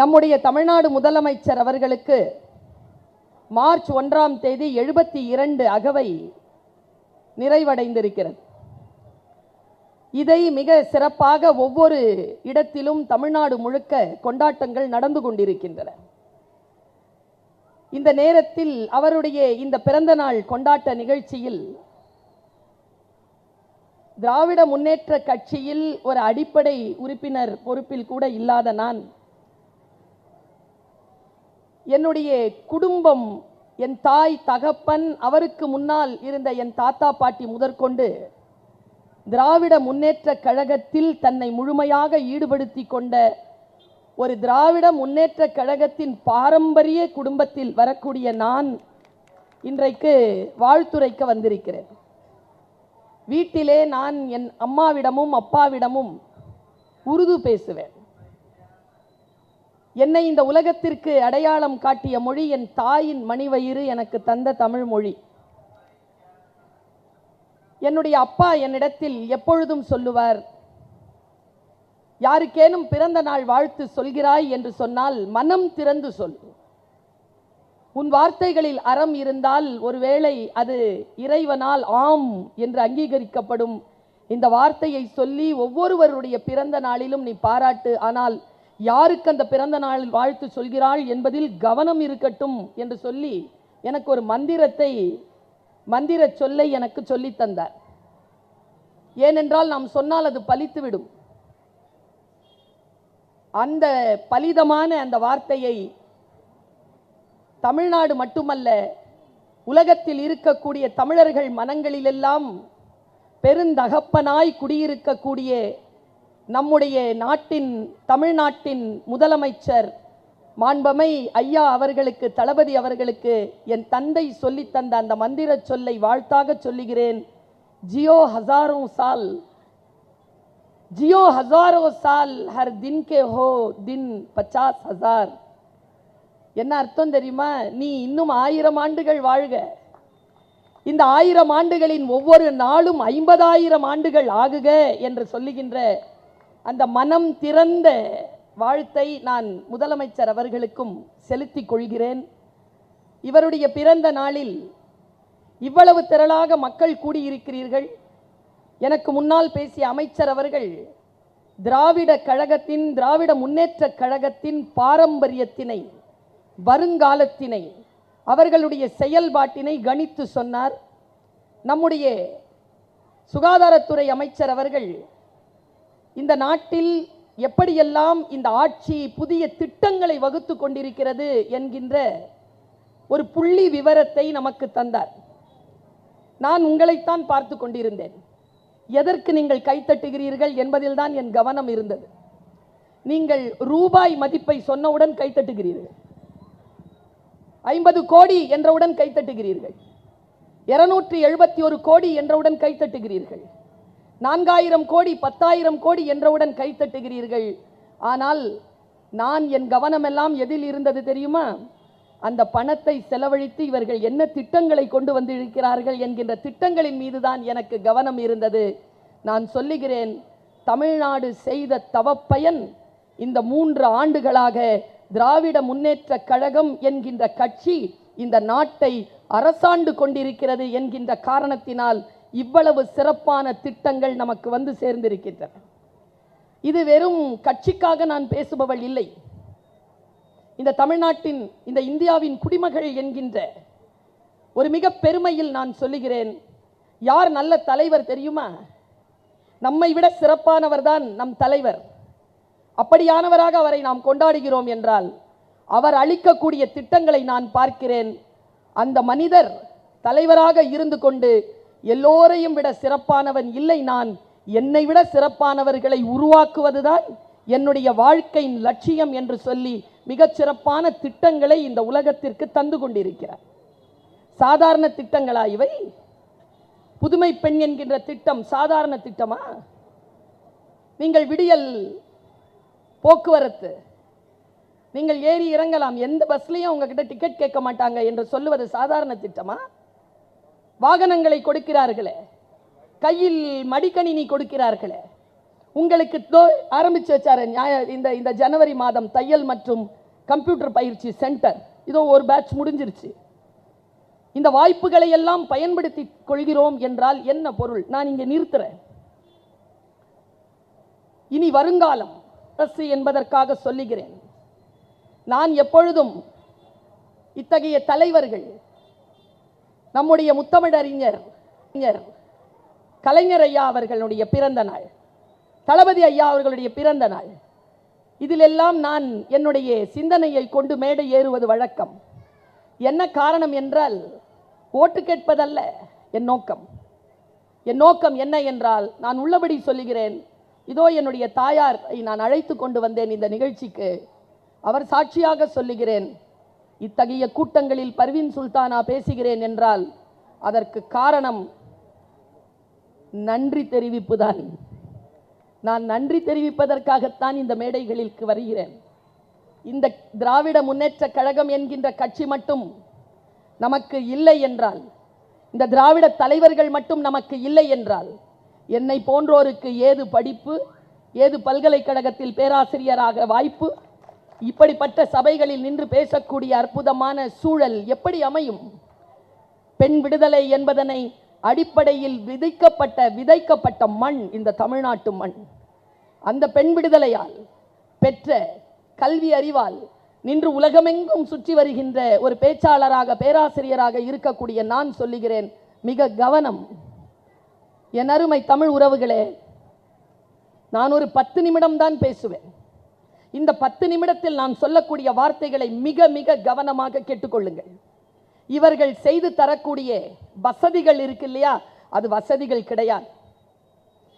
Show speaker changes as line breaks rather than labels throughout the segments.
நம்முடைய தமிழ்நாடு முதலமைச்சர் அவர்களுக்கு மார்ச் ஒன்றாம் தேதி எழுபத்தி இரண்டு அகவை நிறைவடைந்திருக்கிறது. இதை மிக சிறப்பாக ஒவ்வொரு இடத்திலும் தமிழ்நாடு முழுக்க கொண்டாட்டங்கள் நடந்து கொண்டிருக்கின்றன. இந்த நேரத்தில் அவருடைய இந்த பிறந்த நாள் கொண்டாட்ட நிகழ்ச்சியில் திராவிட முன்னேற்ற கட்சியில் ஒரு அடிப்படை உறுப்பினர் பொறுப்பில் கூட இல்லாத நான் என்னுடைய குடும்பம் என் தாய் தகப்பன் அவருக்கு முன்னால் இருந்த என் தாத்தா பாட்டி முதற்கொண்டு திராவிட முன்னேற்ற கழகத்தில் தன்னை முழுமையாக ஈடுபடுத்தி கொண்ட ஒரு திராவிட முன்னேற்ற கழகத்தின் பாரம்பரிய குடும்பத்தில் வரக்கூடிய நான் இன்றைக்கு வாழ்த்துரைக்க வந்திருக்கிறேன். வீட்டிலே நான் என் அம்மாவிடமும் அப்பாவிடமும் உருது பேசுவேன். என்னை இந்த உலகத்திற்கு அடையாளம் காட்டிய மொழி என் தாயின் மணிவயிறு எனக்கு தந்த தமிழ் மொழி. என்னுடைய அப்பா என்னிடத்தில் எப்பொழுதும் சொல்லுவார் யாருக்கேனும் பிறந்த நாள் வாழ்த்து சொல்கிறாய் என்று சொன்னால் மனம் திறந்து சொல். உன் வார்த்தைகளில் அறம் இருந்தால் ஒருவேளை அது இறைவனால் ஆம் என்று அங்கீகரிக்கப்படும். இந்த வார்த்தையை சொல்லி ஒவ்வொருவருடைய பிறந்த நாளிலும் நீ பாராட்டு. ஆனால் யாருக்கு அந்த பிறந்த நாளில் வாழ்த்து சொல்கிறாள் என்பதில் கவனம் இருக்கட்டும் என்று சொல்லி எனக்கு ஒரு மந்திரத்தை மந்திர சொல்லை எனக்கு சொல்லி தந்தார். ஏனென்றால் நாம் சொன்னால் அது பலித்துவிடும். அந்த பலிதமான அந்த வார்த்தையை தமிழ்நாடு மட்டுமல்ல உலகத்தில் இருக்கக்கூடிய தமிழர்கள் மனங்களிலெல்லாம் பெருந்தகப்பனாய் குடியிருக்கக்கூடிய நம்முடைய நாட்டின் தமிழ்நாட்டின் முதலமைச்சர் மாண்பமை ஐயா அவர்களுக்கு தளபதி அவர்களுக்கு என் தந்தை சொல்லி தந்த அந்த மந்திர சொல்லை வாழ்த்தாக சொல்லுகிறேன். ஜியோ ஹசாரோ சால். ஜியோ ஹசாரோ சால் ஹர் தின்கே ஹோ தின் பச்சாஸ் ஹசார். என்ன அர்த்தம் தெரியுமா? நீ இன்னும் ஆயிரம் ஆண்டுகள் வாழ்க. இந்த ஆயிரம் ஆண்டுகளின் ஒவ்வொரு நாளும் ஐம்பதாயிரம் ஆண்டுகள் ஆகுக என்று சொல்லுகின்ற அந்த மனம் திறந்த வாழ்த்தை நான் முதலமைச்சர் அவர்களுக்கும் செலுத்திக் கொள்கிறேன். இவருடைய பிறந்த நாளில் இவ்வளவு திரளாக மக்கள் கூடியிருக்கிறீர்கள். எனக்கு முன்னால் பேசிய அமைச்சர் அவர்கள் திராவிட கழகத்தின் திராவிட முன்னேற்ற கழகத்தின் பாரம்பரியத்தினை வருங்காலத்தினை அவர்களுடைய செயல்பாட்டினை கணித்து சொன்னார். நம்முடைய சுகாதாரத்துறை அமைச்சர் அவர்கள் இந்த நாட்டில் எப்படியெல்லாம் இந்த ஆட்சி புதிய திட்டங்களை வகுத்து கொண்டிருக்கிறது என்கின்ற ஒரு புள்ளி விவரத்தை நமக்கு தந்தார். நான் உங்களைத்தான் பார்த்து கொண்டிருந்தேன். எதற்கு நீங்கள் கைத்தட்டுகிறீர்கள் என்பதில்தான் என் கவனம் இருந்தது. நீங்கள் ரூபாய் மதிப்பை சொன்னவுடன் கைத்தட்டுகிறீர்கள். ஐம்பது கோடி என்றவுடன் கைத்தட்டுகிறீர்கள். இருநூற்றி எழுபத்தி ஒரு கோடி என்றவுடன் கைத்தட்டுகிறீர்கள். நான்காயிரம் கோடி பத்தாயிரம் கோடி என்றவுடன் கைத்தட்டுகிறீர்கள் ஆனால் நான் என் கவனமெல்லாம் எதில் இருந்தது தெரியுமா? அந்த பணத்தை செலவழித்து இவர்கள் என்ன திட்டங்களை கொண்டு வந்து இருக்கிறார்கள் என்கின்ற திட்டங்களின் மீதுதான் எனக்கு கவனம் இருந்தது. நான் சொல்லுகிறேன் தமிழ்நாடு செய்த தவப்பயன் இந்த மூன்று ஆண்டுகளாக திராவிட முன்னேற்ற கழகம் என்கின்ற கட்சி இந்த நாட்டை அரசாண்டு கொண்டிருக்கிறது என்கின்ற காரணத்தினால் இவ்வளவு சிறப்பான திட்டங்கள் நமக்கு வந்து சேர்ந்திருக்கின்றன. இது வெறும் கட்சிக்காக நான் பேசுபவள் இல்லை. இந்த தமிழ்நாட்டின் இந்த இந்தியாவின் குடிமகள் என்கின்ற ஒரு மிக பெருமையில் நான் சொல்லுகிறேன். யார் நல்ல தலைவர் தெரியுமா? நம்மை விட சிறப்பானவர் தான் நம் தலைவர். அப்படியானவராக அவரை நாம் கொண்டாடுகிறோம் என்றால் அவர் அளிக்கக்கூடிய திட்டங்களை நான் பார்க்கிறேன். அந்த மனிதர் தலைவராக இருந்து கொண்டு எல்லோரையும் விட சிறப்பானவன் இல்லை நான். என்னை விட சிறப்பானவர்களை உருவாக்குவதுதான் என்னுடைய வாழ்க்கையின் லட்சியம் என்று சொல்லி மிகச் சிறப்பான திட்டங்களை இந்த உலகத்திற்கு தந்து கொண்டிருக்கிறார். சாதாரண திட்டங்களா இவை? புதுமை பெண் என்கின்ற திட்டம் சாதாரண திட்டமா? நீங்கள் விடியல் போக்குவரத்து நீங்கள் ஏறி இறங்கலாம் எந்த பஸ்லையும் உங்ககிட்ட டிக்கெட் கேட்க மாட்டாங்க என்று சொல்லுவது சாதாரண திட்டமா? வாகனங்களை கொடுக்கிறார்களே. கையில் மடிக்கணினி கொடுக்கிறார்களே. உங்களுக்கு தோ ஆரம்பிச்சு வச்சாரு நியாய இந்த இந்த ஜனவரி மாதம் தையல் மற்றும் கம்ப்யூட்டர் பயிற்சி சென்டர். இதோ ஒரு பேட்ச் முடிஞ்சிருச்சு. இந்த வாய்ப்புகளை எல்லாம் பயன்படுத்தி கொள்கிறோம் என்றால் என்ன பொருள்? நான் இங்கே நிறுத்துறேன். இனி வருங்காலம் அரசு என்பதற்காக சொல்லுகிறேன். நான் எப்பொழுதும் இத்தகைய தலைவர்கள் நம்முடைய முத்தமிழறிஞர் கலைஞர் ஐயா அவர்களுடைய பிறந்த நாள் தளபதி ஐயா அவர்களுடைய பிறந்த நாள். இதிலெல்லாம் நான் என்னுடைய சிந்தனையை கொண்டு மேடை ஏறுவது வழக்கம். என்ன காரணம் என்றால் ஓட்டு கேட்பதல்ல என் நோக்கம். என் நோக்கம் என்ன என்றால் நான் உள்ளபடி சொல்லுகிறேன் இதோ என்னுடைய தாயாரை நான் அழைத்து கொண்டு வந்தேன் இந்த நிகழ்ச்சிக்கு. அவர் சாட்சியாக சொல்லுகிறேன் இத்தகைய கூட்டங்களில் பர்வீன் சுல்தானா பேசுகிறேன் என்றால் அதற்கு காரணம் நன்றி தெரிவிப்பு தான். நான் நன்றி தெரிவிப்பதற்காகத்தான் இந்த மேடைகளிற்கு வருகிறேன். இந்த திராவிட முன்னேற்ற கழகம் என்கின்ற கட்சி மட்டும் நமக்கு இல்லை என்றால் இந்த திராவிட தலைவர்கள் மட்டும் நமக்கு இல்லை என்றால் என்னை போன்றோருக்கு ஏது படிப்பு ஏது பல்கலைக்கழகத்தில் பேராசிரியராக வாய்ப்பு இப்படிப்பட்ட சபைகளில் நின்று பேசக்கூடிய அற்புதமான சூழல் எப்படி அமையும்? பெண் விடுதலை என்பதனை அடிப்படையில் விதைக்கப்பட்ட விதைக்கப்பட்ட மண் இந்த தமிழ்நாட்டு மண். அந்த பெண் விடுதலையால் பெற்ற கல்வி அறிவால் நின்று உலகமெங்கும் சுற்றி வருகின்ற ஒரு பேச்சாளராக பேராசிரியராக இருக்கக்கூடிய நான் சொல்லுகிறேன் மிக கவனம். என் அருமை தமிழ் உறவுகளே நான் ஒரு பத்து நிமிடம் தான் பேசுவேன். இந்த பத்து நிமிடத்தில் நான் சொல்லக்கூடிய வார்த்தைகளை மிக மிக கவனமாக கேட்டுக்கொள்ளுங்கள். இவர்கள் செய்து தரக்கூடிய வசதிகள் இருக்கு இல்லையா? அது வசதிகள் கிடையாது.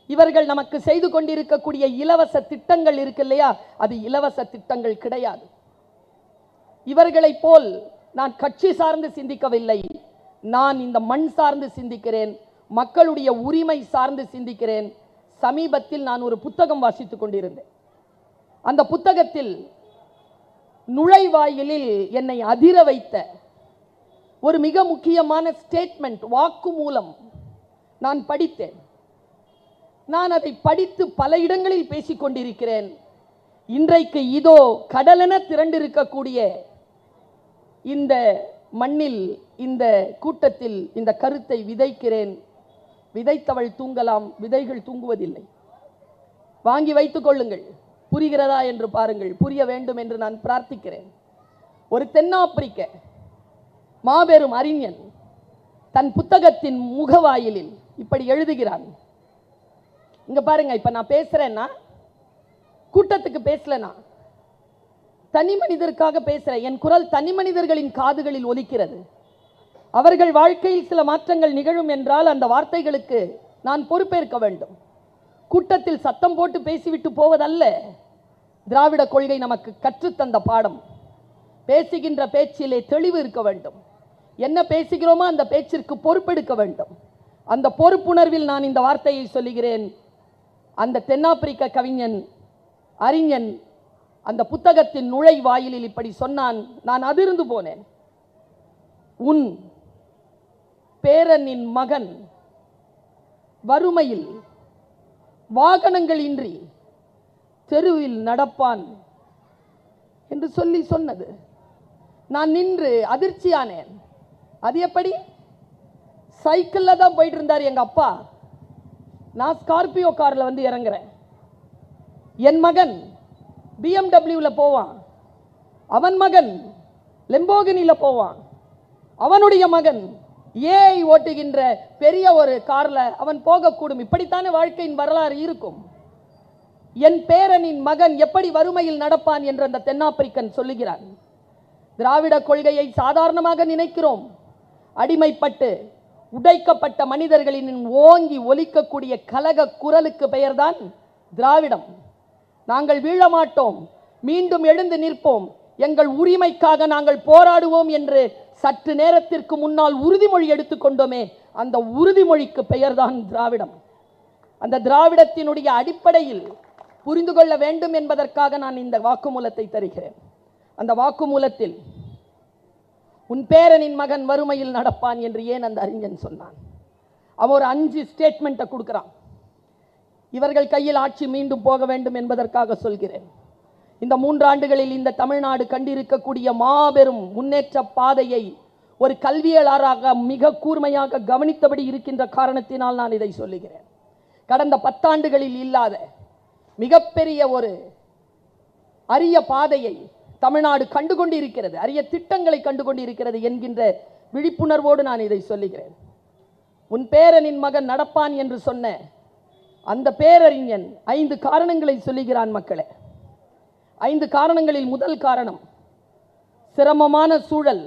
இவர்கள் நமக்கு செய்து கொண்டிருக்கக்கூடிய இலவச திட்டங்கள் இருக்கு இல்லையா? அது இலவச திட்டங்கள் கிடையாது. இவர்களைப் போல் நான் கட்சி சார்ந்து சிந்திக்கவில்லை. நான் இந்த மண் சார்ந்து சிந்திக்கிறேன். மக்களுடைய உரிமை சார்ந்து சிந்திக்கிறேன். சமீபத்தில் நான் ஒரு புத்தகம் வாசித்துக் கொண்டிருந்தேன். அந்த புத்தகத்தில் நுழைவாயிலில் என்னை அதிர வைத்த ஒரு மிக முக்கியமான ஸ்டேட்மெண்ட் வாக்கு மூலம் நான் படித்தேன். நான் அதை படித்து பல இடங்களில் பேசிக்கொண்டிருக்கிறேன் இன்றைக்கு இதோ கடலென திரண்டிருக்கக்கூடிய இந்த மண்ணில் இந்த கூட்டத்தில் இந்த கருத்தை விதைக்கிறேன். விதைத்தவள் தூங்கலாம் விதைகள் தூங்குவதில்லை. வாங்கி வைத்துக் கொள்ளுங்கள். புரிகிறதா என்று பாருங்கள். புரிய வேண்டும் என்று நான் பிரார்த்திக்கிறேன். ஒரு தென்னாப்பிரிக்க மாபெரும் அறிஞன் தன் புத்தகத்தின் முகவாயிலில் இப்படி எழுதுகிறான். இங்க பாருங்க இப்ப நான் பேசுறேன்னா கூட்டத்துக்கு பேசலனா தனி மனிதருக்காக பேசுறேன் என் குரல் தனி மனிதர்களின் காதுகளில் ஒலிக்கிறது. அவர்கள் வாழ்க்கையில் சில மாற்றங்கள் நிகழும் என்றால் அந்த வார்த்தைகளுக்கு நான் பொறுப்பேற்க வேண்டும். கூட்டத்தில் சத்தம் போட்டு பேசிவிட்டு போவதல்ல. திராவிட கொள்கை நமக்கு கற்றுத்தந்த பாடம். பேசுகின்ற பேச்சிலே தெளிவு இருக்க வேண்டும். என்ன பேசுகிறோமோ அந்த பேச்சிற்கு பொறுப்பெடுக்க வேண்டும். அந்த பொறுப்புணர்வில் நான் இந்த வார்த்தையை சொல்லுகிறேன். அந்த தென்னாப்பிரிக்க கவிஞன் அறிஞன் அந்த புத்தகத்தின் நுழை வாயிலில் இப்படி சொன்னான் நான் அதிர்ந்து போனேன். உன் பேரனின் மகன் வறுமையில் வாகனங்கள் இன்றி தெருவில் நடப்பான் என்று சொல்லி சொன்னது. நான் நின்று அதிர்ச்சியானேன். அது எப்படி? சைக்கிளில் தான் போயிட்டு இருந்தார் எங்கள் அப்பா. நான் ஸ்கார்பியோ காரில் வந்து இறங்குறேன். என் மகன் பிஎம்டபிள்யூவில் போவான். அவன் மகன் லெம்போகினியில் போவான். அவனுடைய மகன் ஏஐ ஓட்டுகின்ற பெரிய ஒரு காரில் அவன் போகக்கூடும். இப்படித்தானே வாழ்க்கையின் வரலாறு இருக்கும். என் பேரனின் மகன் எப்படி வறுமையில் நடப்பான் என்று அந்த தென்னாப்பிரிக்கன் சொல்லுகிறான். திராவிட கொள்கையை சாதாரணமாக நினைக்கிறோம். அடிமைப்பட்டு உடைக்கப்பட்ட மனிதர்களின் ஓங்கி ஒலிக்கக்கூடிய கலக குரலுக்கு பெயர்தான் திராவிடம். நாங்கள் வீழமாட்டோம் மீண்டும் எழுந்து நிற்போம். எங்கள் உரிமைக்காக நாங்கள் போராடுவோம் என்று சற்று நேரத்திற்கு முன்னால் உறுதிமொழி எடுத்துக்கொண்டோமே அந்த உறுதிமொழிக்கு பெயர்தான் திராவிடம். அந்த திராவிடத்தினுடைய அடிப்படையில் புரிந்து கொள்ள வேண்டும் என்பதற்காக நான் இந்த வாக்குமூலத்தை தருகிறேன். அந்த வாக்குமூலத்தில் உன் பேரனின் மகன் வறுமையில் நடப்பான் என்று ஏன் அந்த அறிஞன் சொன்னான்? அவன் ஒரு அஞ்சு ஸ்டேட்மெண்ட்டை கொடுக்குறான். இவர்கள் கையில் ஆட்சி மீண்டும் போக வேண்டும் என்பதற்காக சொல்கிறேன். இந்த மூன்றாண்டுகளில் இந்த தமிழ்நாடு கண்டிருக்கக்கூடிய மாபெரும் முன்னேற்ற பாதையை ஒரு கல்வியாளராக மிக கூர்மையாக கவனித்தபடி இருக்கின்ற காரணத்தினால் நான் இதை சொல்லுகிறேன். கடந்த பத்தாண்டுகளில் இல்லாத மிகப்பெரிய ஒரு அரிய பாதையை தமிழ்நாடு கண்டுகொண்டிருக்கிறது அரிய திட்டங்களை கண்டுகொண்டிருக்கிறது என்கின்ற விழிப்புணர்வோடு நான் இதை சொல்லுகிறேன். உன் பேரனின் மகன் நடப்பான் என்று சொன்ன அந்த பேரறிஞன் ஐந்து காரணங்களை சொல்லுகிறான் மக்களே. ஐந்து காரணங்களில் முதல் காரணம் சிரமமான சூழல்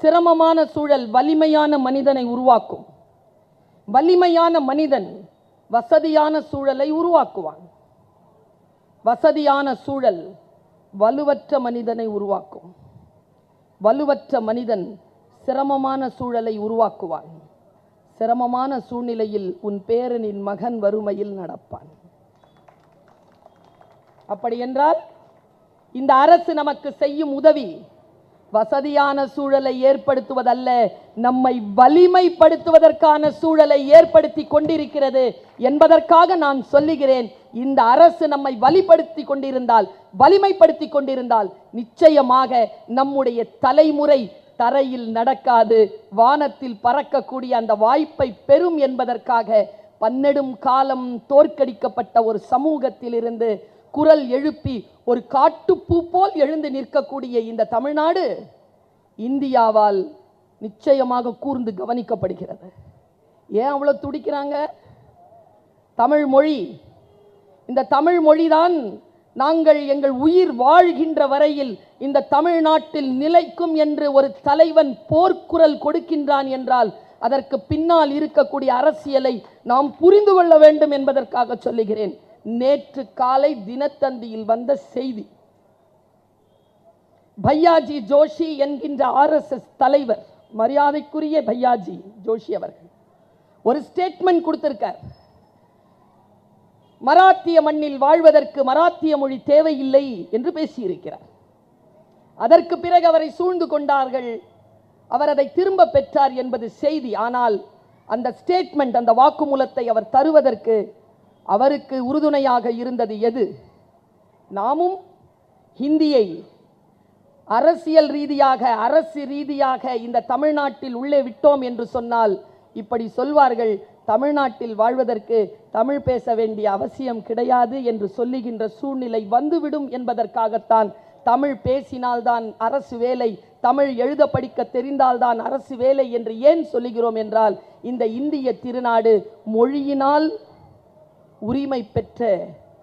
சிரமமான சூழல் வலிமையான மனிதனை உருவாக்கும். வலிமையான மனிதன் வசதியான சூழலை உருவாக்குவான். வசதியான சூழல் வலுவற்ற மனிதனை உருவாக்கும். வலுவற்ற மனிதன் சிரமமான சூழலை உருவாக்குவான். சிரமமான சூழ்நிலையில் உன் பேரனின் மகன் வறுமையில் நடப்பான். அப்படி என்றால் இந்த அரசு நமக்கு செய்யும் உதவி வசதியான சூழலை ஏற்படுத்துவதல்ல நம்மை வலிமைப்படுத்துவதற்கான சூழலை ஏற்படுத்தி கொண்டிருக்கிறது என்பதற்காக நான் சொல்லுகிறேன். இந்த அரசு நம்மை வலிப்படுத்தி கொண்டிருந்தால் வலிமைப்படுத்தி கொண்டிருந்தால் நிச்சயமாக நம்முடைய தலைமுறை தரையில் நடக்காது வானத்தில் பறக்கக்கூடிய அந்த வாய்ப்பை பெறும் என்பதற்காக பன்னெடும் காலம் தோற்கடிக்கப்பட்ட ஒரு சமூகத்திலிருந்து குரல் எழுப்பி ஒரு காட்டுப்பூ போல் எழுந்து நிற்கக்கூடிய இந்த தமிழ்நாடு இந்தியாவால் நிச்சயமாக கூர்ந்து கவனிக்கப்படுகிறது. ஏன் அவ்வளோ துடிக்கிறாங்க? தமிழ் மொழி. இந்த தமிழ் மொழிதான் நாங்கள் எங்கள் உயிர் வாழ்கின்ற வரையில் இந்த தமிழ்நாட்டில் நிலைக்கும் என்று ஒரு தலைவன் போர்க்குரல் கொடுக்கின்றான் என்றால் அதற்கு பின்னால் இருக்கக்கூடிய அரசியலை நாம் புரிந்து கொள்ள வேண்டும் என்பதற்காக சொல்லுகிறேன். நேற்று காலை தினத்தந்தியில் வந்த செய்தி. பையாஜி ஜோஷி என்கின்ற ஆர்எஸ்எஸ் தலைவர் மரியாதைக்குரிய பையாஜி ஜோஷி அவர்கள் ஒரு ஸ்டேட்மெண்ட் கொடுத்திருக்கார். மராத்திய மண்ணில் வாழ்வதற்கு மராத்திய மொழி தேவையில்லை என்று பேசியிருக்கிறார். அதற்கு பிறகு அவரை சூழ்ந்து கொண்டார்கள். அவர் அதை திரும்ப பெற்றார் என்பது செய்தி. ஆனால் அந்த ஸ்டேட்மெண்ட் அந்த வாக்குமூலத்தை அவர் தருவதற்கு அவருக்கு உறுதுணையாக இருந்தது எது? நாமும் ஹிந்தியை அரசியல் ரீதியாக அரசு ரீதியாக இந்த தமிழ்நாட்டில் உள்ளே விட்டோம் என்று சொன்னால் இப்படி சொல்வார்கள் தமிழ்நாட்டில் வாழ்வதற்கு தமிழ் பேச வேண்டிய அவசியம் கிடையாது என்று சொல்லுகின்ற சூழ்நிலை வந்துவிடும் என்பதற்காகத்தான் தமிழ் பேசினால்தான் அரசு வேலை தமிழ் எழுத படிக்க தெரிந்தால்தான் அரசு வேலை என்று ஏன் சொல்லுகிறோம் என்றால் இந்த இந்திய திருநாடு மொழியினால் உரிமை பெற்ற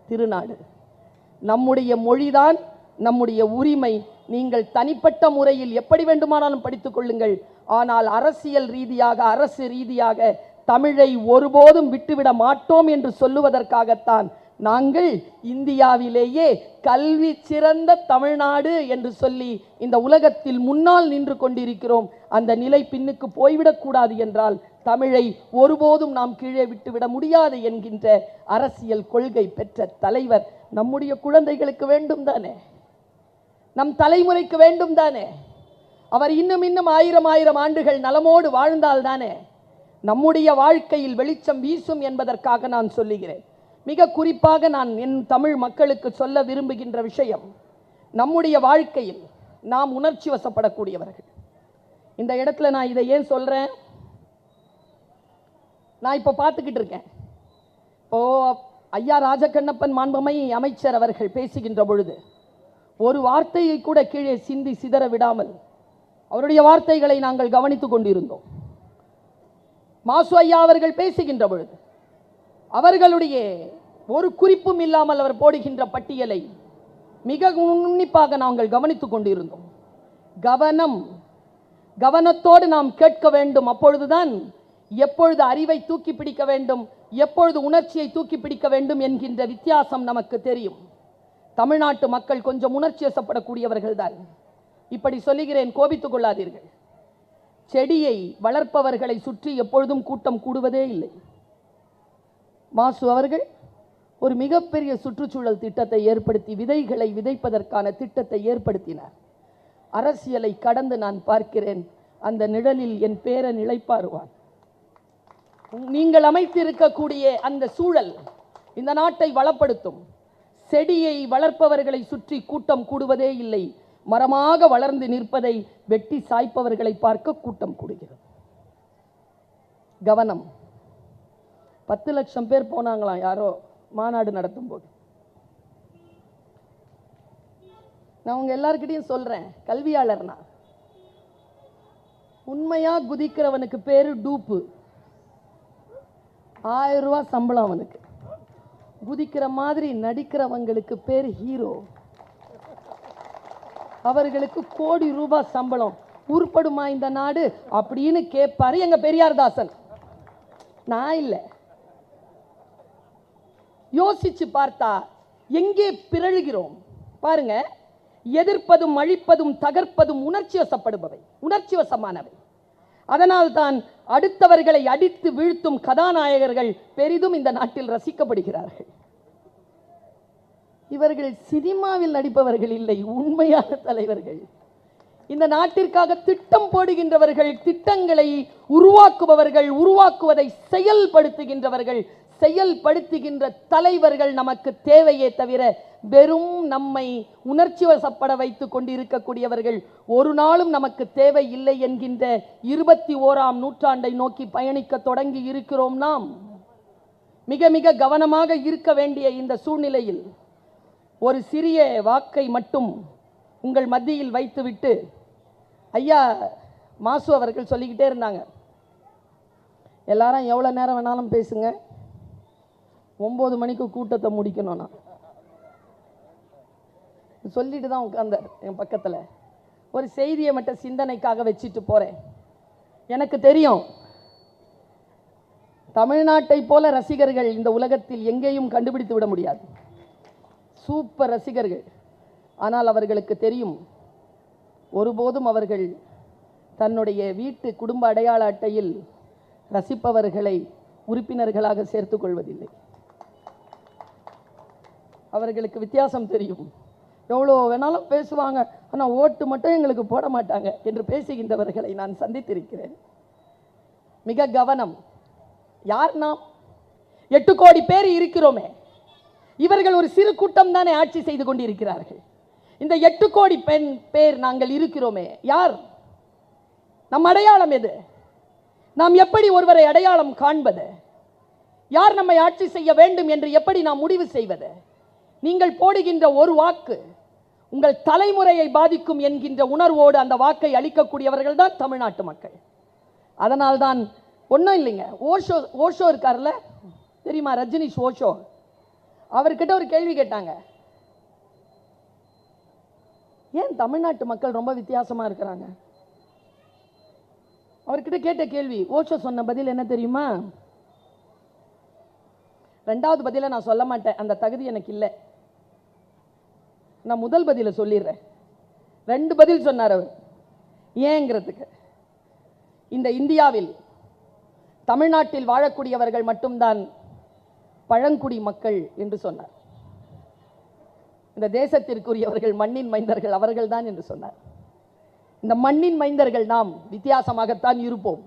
திருநாடு. நம்முடைய மொழிதான் நம்முடைய உரிமை. நீங்கள் தனிப்பட்ட முறையில் எப்படி வேண்டுமானாலும் படித்துக் கொள்ளுங்கள். ஆனால் அரசியல் ரீதியாக அரசு ரீதியாக தமிழை ஒருபோதும் விட்டுவிட மாட்டோம் என்று சொல்லுவதற்காகத்தான் நாங்கள் இந்தியாவிலேயே கல்வி சிறந்த தமிழ்நாடு என்று சொல்லி இந்த உலகத்தில் முன்னால் நின்று கொண்டிருக்கிறோம். அந்த நிலை பின்னுக்கு போய்விடக்கூடாது என்றால் தமிழை ஒருபோதும் நாம் கீழே விட்டுவிட முடியாது என்கின்ற அரசியல் கொள்கை பெற்ற தலைவர் நம்முடைய குழந்தைகளுக்கு வேண்டும் தானே? நம் தலைமுறைக்கு வேண்டும் தானே? அவர் இன்னும் இன்னும் ஆயிரம் ஆயிரம் ஆண்டுகள் நலமோடு வாழ்ந்தால் தானே? நம்முடைய வாழ்க்கையில் வெளிச்சம் வீசும் என்பதற்காக நான் சொல்லுகிறேன். மிக குறிப்பாக நான் என் தமிழ் மக்களுக்கு சொல்ல விரும்புகின்ற விஷயம் நம்முடைய வாழ்க்கையில் நாம் உணர்ச்சி வசப்படக்கூடியவர்கள். இந்த இடத்துல நான் இதை ஏன் சொல்கிறேன் நான் இப்போ பார்த்துக்கிட்டு இருக்கேன். இப்போ ஐயா ராஜகண்ணப்பன் மாண்புமை அமைச்சர் அவர்கள் பேசுகின்ற பொழுது ஒரு வார்த்தையை கூட கீழே சிந்தி சிதற விடாமல் அவருடைய வார்த்தைகளை நாங்கள் கவனித்துக் கொண்டிருந்தோம். மாசு ஐயா அவர்கள் பேசுகின்ற பொழுது அவர்களுடைய ஒரு குறிப்பும் இல்லாமல் அவர் போடுகின்ற பட்டியலை மிக உன்னிப்பாக நாங்கள் கவனித்துக் கொண்டிருந்தோம். கவனம் கவனத்தோடு நாம் கேட்க வேண்டும். அப்பொழுதுதான் எப்பொழுது அறிவை தூக்கி பிடிக்க வேண்டும் எப்பொழுது உணர்ச்சியை தூக்கி பிடிக்க வேண்டும் என்கின்ற வித்தியாசம் நமக்கு தெரியும். தமிழ்நாட்டு மக்கள் கொஞ்சம் உணர்ச்சி வசப்படக்கூடியவர்கள் தான் இப்படி சொல்லுகிறேன் கோபித்துக் கொள்ளாதீர்கள். செடியை வளர்ப்பவர்களை சுற்றி எப்பொழுதும் கூட்டம் கூடுவதே இல்லை. மாசு அவர்கள் ஒரு மிகப்பெரிய சுற்றுச்சூழல் திட்டத்தை ஏற்படுத்தி விதைகளை விதைப்பதற்கான திட்டத்தை ஏற்படுத்தினார். அரசியலை கடந்து நான் பார்க்கிறேன். அந்த நிழலில் என் பேரன் நிலைப்பாருவான் நீங்கள் அமைத்திருக்கக்கூடிய அந்த சூழல் இந்த நாட்டை வளப்படுத்தும். செடியை வளர்ப்பவர்களை சுற்றி கூட்டம் கூடுவதே இல்லை. மரமாக வளர்ந்து நிற்பதை வெட்டி சாய்ப்பவர்களை பார்க்க கூட்டம் கூடுகிறது. கவனம். பத்து லட்சம் பேர் போனாங்களாம். யாரோ மாநாடு நடத்தும் போது. நான் உங்க எல்லாருக்கிட்டையும் சொல்றேன். கல்வியாளர்னா. உண்மையா குதிக்கிறவனுக்கு பேரு டூப்பு. ஆயிரம் ரூபா சம்பளம் அவனுக்கு. குதிக்கிற மாதிரி நடிக்கிறவங்களுக்கு பேர் ஹீரோ அவர்களுக்கு கோடி ரூபாய் சம்பளம். உருப்படுமா இந்த நாடு? அப்படின்னு கேட்பாரு எங்க பெரியார் தாசன். நான் இல்லை. யோசிச்சு பார்த்தா எங்கே பிறழுகிறோம்? பாருங்க. எதிர்ப்பதும் அழிப்பதும் தகர்ப்பதும் உணர்ச்சி வசப்படுபவை. உணர்ச்சி வசமானவை. அதனால் தான் அடுத்தவர்களை அடித்து வீழ்த்தும் கதாநாயகர்கள் பெரிதும் இந்த நாட்டில் ரசிக்கப்படுகிறார்கள். இவர்கள் சினிமாவில் நடிப்பவர்கள் இல்லை உண்மையான தலைவர்கள். இந்த நாட்டிற்காக திட்டம் போடுகின்றவர்கள் திட்டங்களை உருவாக்குபவர்கள் உருவாக்குவதை செயல்படுத்துகின்றவர்கள் செயல்படுத்துகின்ற தலைவர்கள் நமக்கு தேவையே தவிர வெறும் நம்மை உணர்ச்சி வசப்பட வைத்து கொண்டிருக்கக்கூடியவர்கள் ஒரு நாளும் நமக்கு தேவை இல்லை என்கின்ற இருபத்தி ஓராம் நூற்றாண்டை நோக்கி பயணிக்க தொடங்கி இருக்கிறோம் நாம். மிக மிக கவனமாக இருக்க வேண்டிய இந்த சூழ்நிலையில் ஒரு சிறிய வாக்கை மட்டும் உங்கள் மத்தியில் வைத்துவிட்டு ஐயா மாசு அவர்கள் சொல்லிக்கிட்டே இருந்தாங்க. எல்லாரும் எவ்வளோ நேரம் வேணாலும் பேசுங்க. ஒம்பது மணிக்கு கூட்டத்தை முடிக்கணும் நான். சொல்லிட்டு தான் உட்கார்ந்தார் என் பக்கத்தில். ஒரு செய்தியை மட்டும் சிந்தனைக்காக வச்சுட்டு போகிறேன் எனக்கு தெரியும் தமிழ்நாட்டை போல ரசிகர்கள் இந்த உலகத்தில் எங்கேயும் கண்டுபிடித்து விட முடியாது. சூப்பர் ரசிகர்கள். ஆனால் அவர்களுக்கு தெரியும் ஒருபோதும் அவர்கள் தன்னுடைய வீட்டு குடும்ப அடையாள அட்டையில் ரசிப்பவர்களை உறுப்பினர்களாக சேர்த்துக் கொள்வதில்லை. அவர்களுக்கு வித்தியாசம் தெரியும். எவ்வளோ வேணாலும் பேசுவாங்க. ஆனால் ஓட்டு மட்டும் எங்களுக்கு போட மாட்டாங்க என்று பேசுகின்றவர்களை நான் சந்தித்திருக்கிறேன். மிக கவனம். யார் நாம்? எட்டு கோடி பேர் இருக்கிறோமே. இவர்கள் ஒரு சிறு கூட்டம் தானே ஆட்சி செய்து கொண்டிருக்கிறார்கள். இந்த எட்டு கோடி பெண் பேர் நாங்கள் இருக்கிறோமே. யார்? நம் அடையாளம் எது? நாம் எப்படி ஒருவரை அடையாளம் காண்பது? யார் நம்மை ஆட்சி செய்ய வேண்டும் என்று எப்படி நாம் முடிவு செய்வது? நீங்கள் போடுகின்ற ஒரு வாக்கு உங்கள் தலைமுறையை பாதிக்கும் என்கின்ற உணர்வோடு அந்த வாக்கை அளிக்கக்கூடியவர்கள் தான் தமிழ்நாட்டு மக்கள். அதனால் தான் ஒன்றும் இல்லைங்க. ஓஷோ ஓஷோ இருக்கார்ல தெரியுமா? ரஜினிஷ் ஓஷோ. அவர்கிட்ட ஒரு கேள்வி கேட்டாங்க. ஏன் தமிழ்நாட்டு மக்கள் ரொம்ப வித்தியாசமா இருக்கிறாங்க? அவர்கிட்ட கேட்ட கேள்வி ஓஷோ சொன்ன பதில் என்ன தெரியுமா? ரெண்டாவது பதிலை நான் சொல்ல மாட்டேன். அந்த தகுதி எனக்கு இல்லை. நான் முதல் பதிலை சொல்லிடுறேன். ரெண்டு பதில் சொன்னார் அவர். ஏங்கிறதுக்கு. இந்த இந்தியாவில் தமிழ்நாட்டில் வாழக்கூடியவர்கள் மட்டும்தான் பழங்குடி மக்கள் என்று சொன்னார். இந்த தேசத்திற்குரியவர்கள் மண்ணின் மைந்தர்கள் அவர்கள்தான் என்று சொன்னார். இந்த மண்ணின் மைந்தர்கள் நாம் வித்தியாசமாகத்தான் இருப்போம்.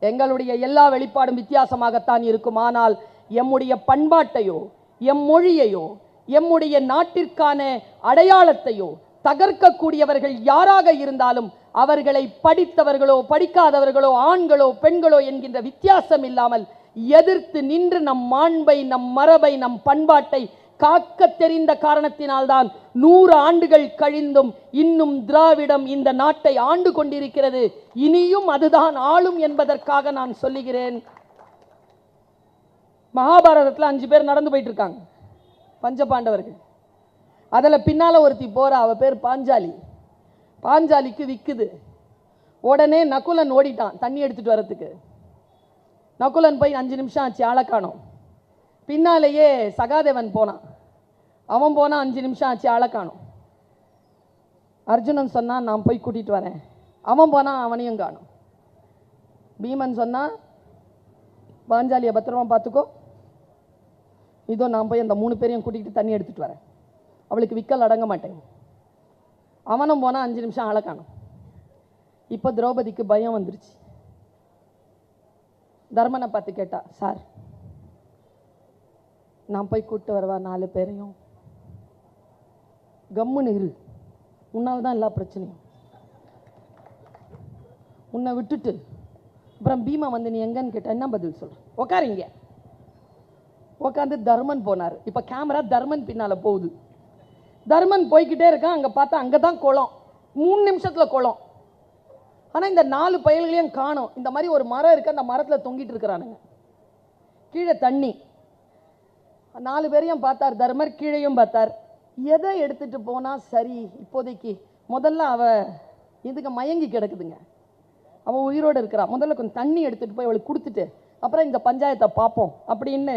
எங்களுடைய எல்லா வெளிப்பாடும் வித்தியாசமாகத்தான் இருக்கும். ஆனால் எம்முடைய பண்பாட்டையோ எம் மொழியையோ எம்முடைய நாட்டிற்கான அடையாளத்தையோ தகர்க்கக்கூடியவர்கள் யாராக இருந்தாலும் அவர்களை படித்தவர்களோ படிக்காதவர்களோ ஆண்களோ பெண்களோ என்கின்ற வித்தியாசம் இல்லாமல் எதிர்த்து நின்று நம் மாண்பை நம் மரபை நம் பண்பாட்டை காக்க தெரிந்த காரணத்தினால்தான் நூறு ஆண்டுகள் கழிந்தும் இன்னும் திராவிடம் இந்த நாட்டை ஆண்டு கொண்டிருக்கிறது. இனியும் அதுதான் ஆளும் என்பதற்காக நான் சொல்லுகிறேன். மகாபாரதத்தில் அஞ்சு பேர் நடந்து போயிட்டு இருக்காங்க. பஞ்ச பாண்டவர்கள் அதில் பின்னால் ஒருத்தி போகிற அவ பேர் பாஞ்சாலி. பாஞ்சாலிக்கு விற்குது உடனே நகுலன் ஓடிட்டான் தண்ணி எடுத்துகிட்டு வரத்துக்கு நகுலன் போய் அஞ்சு நிமிஷம் ஆச்சு ஆளை காணும். பின்னாலேயே சகாதேவன் போனான். அவன் போனால் அஞ்சு நிமிஷம் ஆச்சு ஆளை காணோம். அர்ஜுனன் சொன்னான் நான் போய் கூட்டிகிட்டு வரேன். அவன் போனால் அவனையும் காணும். பீமன் சொன்னான் பாஞ்சாலியை பத்திரமா பார்த்துக்கோ. இதோ நான் போய் அந்த மூணு பேரையும் கூட்டிகிட்டு தண்ணி எடுத்துகிட்டு வரேன். அவளுக்கு விக்கல் அடங்க மாட்டேன். அவனும் போனால் அஞ்சு நிமிஷம் ஆளை காணும். இப்போ திரௌபதிக்கு பயம் வந்துருச்சு. தர்மனை பார்த்து கேட்டா சார் நான் போய் கூப்பிட்டு வரவா நாலு பேரையும்? கம்முன்னு இரு. உன்னால் தான் எல்லா பிரச்சனையும். உன்னை விட்டுட்டு அப்புறம் பீமா வந்து நீ எங்கன்னு கேட்டால் என்ன பதில் சொல்கிற உக்காரிங்க உட்காந்து தர்மன் போனார். இப்போ கேமரா தர்மன் பின்னால் போகுது. தர்மன் போய்கிட்டே இருக்கான் அங்கே பார்த்தா அங்கே தான் குளம். மூணு நிமிஷத்தில் குளம். ஆனால் இந்த நாலு பயல்களையும் காணும். இந்த மாதிரி ஒரு மரம் இருக்கு அந்த மரத்தில் தொங்கிட்டு இருக்கிறானுங்க. கீழே தண்ணி. நாலு பேரையும் பார்த்தார் தர்மர் கீழேயும் பார்த்தார். எதை எடுத்துட்டு போனால் சரி இப்போதைக்கு முதல்ல அவ இதுக்கு மயங்கி கிடக்குதுங்க. அவள் உயிரோடு இருக்கிறா. முதல்ல கொஞ்சம் தண்ணி எடுத்துகிட்டு போய் அவளுக்கு கொடுத்துட்டு அப்புறம் இந்த பஞ்சாயத்தை பார்ப்போம் அப்படின்னு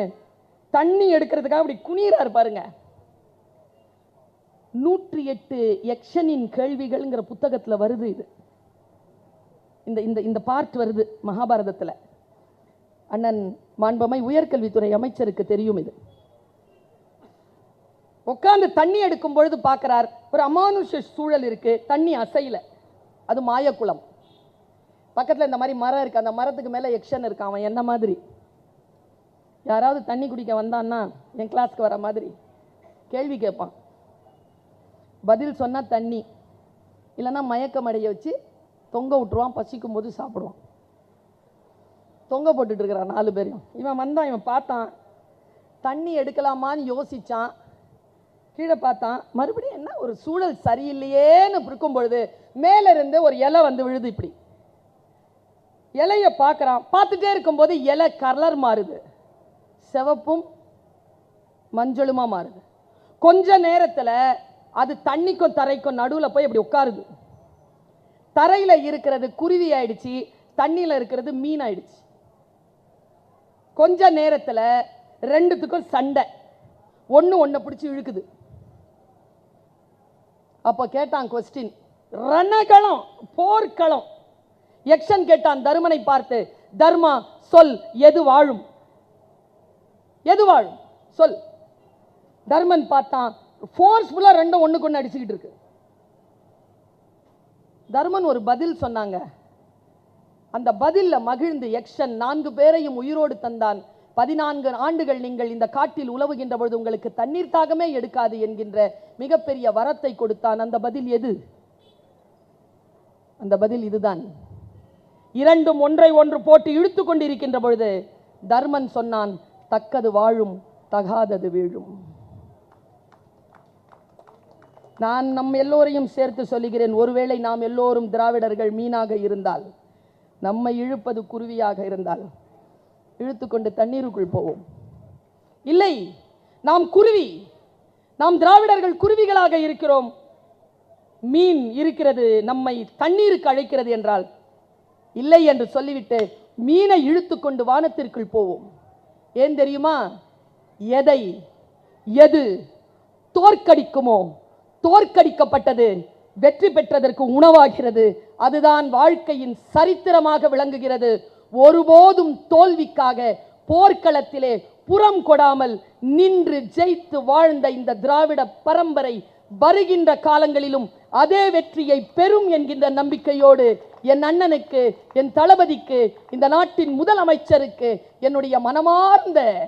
தண்ணி எடுக்கிறதுக்காக அப்படி குனிறாரு பாருங்க. நூற்றி எட்டு யக்ஷனின் கேள்விகள்ங்கிற புத்தகத்துல வருது இது. இந்த இந்த இந்த பார்ட் வருது மகாபாரதத்துல. அண்ணன் மாண்பமை உயர்கல்வித்துறை அமைச்சருக்கு தெரியும் இது. உட்காந்து தண்ணி எடுக்கும் பொழுது பார்க்குறார் ஒரு அமானுஷ சூழல் இருக்கு தண்ணி அசையில அது மாயக்குளம். பக்கத்துல இந்த மாதிரி மரம் இருக்கு அந்த மரத்துக்கு மேல எக்ஷன் இருக்கான் அவன் என்ன மாதிரி? யாராவது தண்ணி குடிக்க வந்தான்னா என் கிளாஸ்க்கு வர மாதிரி கேள்வி கேட்பான். பதில் சொன்னால் தண்ணி இல்லைன்னா மயக்கம் அடைய வச்சு தொங்க விட்டுருவான் பசிக்கும் போது சாப்பிடுவான். தொங்க போட்டுட்ருக்கிறான் நாலு பேரையும். இவன் வந்தான் இவன் பார்த்தான். தண்ணி எடுக்கலாமான்னு யோசிச்சான். கீழே பார்த்தான் மறுபடியும் என்ன ஒரு சூழல் சரியில்லையேன்னு இருக்கும் பொழுது மேலேருந்து ஒரு இலை வந்து விழுது இப்படி. இலையை பார்க்குறான். பார்த்துட்டே இருக்கும்போது இலை கலர் மாறுது. சிவப்பும் மஞ்சளுமாக மாறுது. கொஞ்ச நேரத்தில் அது தண்ணிக்கும் தரைக்கும் நடுவில் போய் இப்படி உட்காருது. தரையில் இருக்கிறது குருவி ஆயிடுச்சு தண்ணியில் இருக்கிறது மீன் ஆயிடுச்சு. கொஞ்ச நேரத்தில் ரெண்டுத்துக்கும் சண்டை. ஒன்று ஒன்றை பிடிச்சி இழுக்குது. அப்போ கேட்டான் கொஸ்டின் ரணகளம் போர்க்களம். எக்ஷன் கேட்டான் தருமனை பார்த்து தர்மா சொல் எது வாழும்? எது வாழும்? சொல். தர்மன் பார்த்தான் ஃபோர்ஸ்ஃபுல்லாக ரெண்டும் ஒண்ணுக்கு ஒண்ணு அடிச்சுக்கிட்டு இருக்கு. தர்மன் ஒரு பதில் சொன்னாங்க. அந்த பதில்ல மகிழ்ந்து யக்ஷன் நான்கு பேரையும் உயிரோடு தந்தான். பதினான்கு ஆண்டுகள் நீங்கள் இந்த காட்டில் உலவுகின்ற பொழுது உங்களுக்கு தண்ணீர் தாகமே எடுக்காது என்கின்ற மிகப்பெரிய வரத்தை கொடுத்தான். அந்த பதில் எது? அந்த பதில் இதுதான். இரண்டும் ஒன்றை ஒன்று போட்டு இழுத்து கொண்டிருக்கின்ற பொழுது தர்மன் சொன்னான் தக்கது வாழும் தகாதது வீழும். நான் நம் எல்லோரையும் சேர்த்து சொல்லுகிறேன் ஒருவேளை நாம் எல்லோரும் திராவிடர்கள் மீனாக இருந்தால் நம்மை இழுப்பது குருவியாக இருந்தால் இழுத்துக்கொண்டு தண்ணீருக்குள் போவோம். இல்லை நாம் குருவி நாம் திராவிடர்கள் குருவிகளாக இருக்கிறோம். மீன் இருக்கிறது நம்மை தண்ணீருக்கு அழைக்கிறது என்றால் இல்லை என்று சொல்லிவிட்டு மீனை இழுத்துக்கொண்டு வானத்திற்குள் போவோம். ஏன் தெரியுமா? எதை எது தோற்கடிக்குமோ தோற்கடிக்கப்பட்டது வெற்றி பெற்றதற்கு உணவாகிறது. அதுதான் வாழ்க்கையின் சரித்திரமாக விளங்குகிறது. ஒருபோதும் தோல்விக்காக போர்க்களத்திலே புறம் கொடாமல் நின்று ஜெயித்து வாழ்ந்த இந்த திராவிட பரம்பரை வருகின்ற காலங்களிலும் அதே வெற்றியை பெறும் என்கின்ற நம்பிக்கையோடு என் அண்ணனுக்கு என் தளபதிக்கு இந்த நாட்டின் முதலமைச்சருக்கு என்னுடைய மனமார்ந்த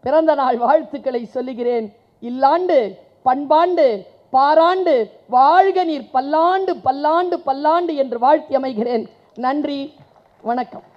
பிறந்த நாள் வாழ்த்துக்களை சொல்லுகிறேன். இல்லாண்டு பண்பாண்டு பாராண்டு வாழ்க நீர் பல்லாண்டு பல்லாண்டு பல்லாண்டு என்று வாழ்த்தி அமைகிறேன். நன்றி வணக்கம்.